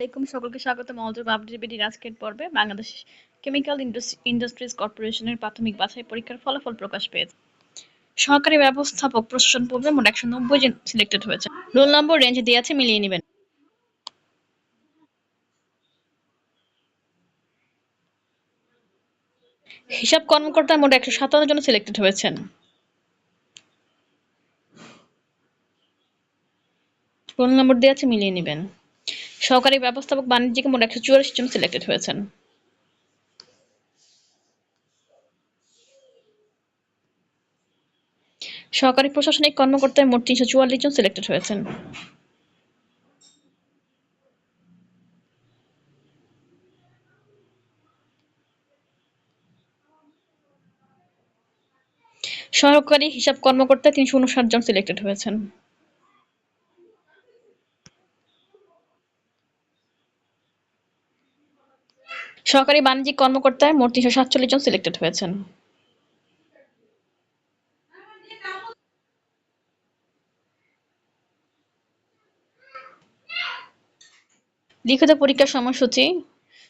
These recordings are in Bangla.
আলাইকুম, সকলকে স্বাগতম অলজব আপডেট আজকের পর্বে বাংলাদেশ কেমিক্যাল ইন্ডাস্ট্রিজ কর্পোরেশনের প্রাথমিক বাছাই পরীক্ষার ফলাফল প্রকাশ পেয়েছে। সহকারী ব্যবস্থাপক প্রশাসন পূর্বে মোট একশো নব্বই জন সিলেক্টেড হয়েছে। রোল নম্বর রেঞ্জ দিয়ে আছে, মিলিয়ে নেবেন। হিসাব কর্মকর্তা মোট একশো সাতান্ন জন সিলেক্টেড হয়েছেন। রোল নম্বর দিয়ে আছে, মিলিয়ে নেবেন। সহকারী ব্যবস্থাপক বাণিজ্যিক মোট একশো চুয়াল্লিশ জন সিলেক্টেড হয়েছেন। সহকারী প্রশাসনিক কর্মকর্তায় মোট তিনশো চুয়াল্লিশ জন সিলেক্টেড হয়েছেন। সহকারী হিসাব কর্মকর্তায় তিনশো উনষাট জন সিলেক্টেড হয়েছেন। সহকারী বাণিজ্যিক কর্মকর্তায় মোট তিনশো সাতচল্লিশ জন সিলেক্টেড হয়েছেন। লিখিত পরীক্ষার সময়সূচি,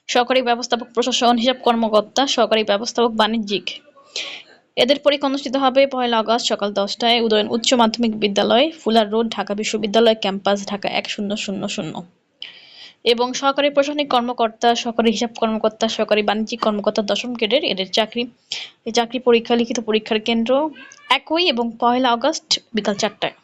সহকারী ব্যবস্থাপক, প্রশাসন, হিসাব কর্মকর্তা, সহকারী ব্যবস্থাপক, বাণিজ্যিক। এদের পরীক্ষা অনুষ্ঠিত হবে পয়লা আগস্ট সকাল দশটায় উদয়ন উচ্চ মাধ্যমিক বিদ্যালয়, ফুলার রোড, ঢাকা বিশ্ববিদ্যালয় ক্যাম্পাস, ঢাকা এক শূন্য শূন্য শূন্য। এবং সহকারী প্রশাসনিক কর্মকর্তা, সহকারী হিসাব কর্মকর্তা, সহকারী বাণিজ্যিক কর্মকর্তা, দশম গ্রেডের এদের চাকরি। চাকরি পরীক্ষা, লিখিত পরীক্ষার কেন্দ্র একই এবং পয়লা আগস্ট বিকাল চারটায়।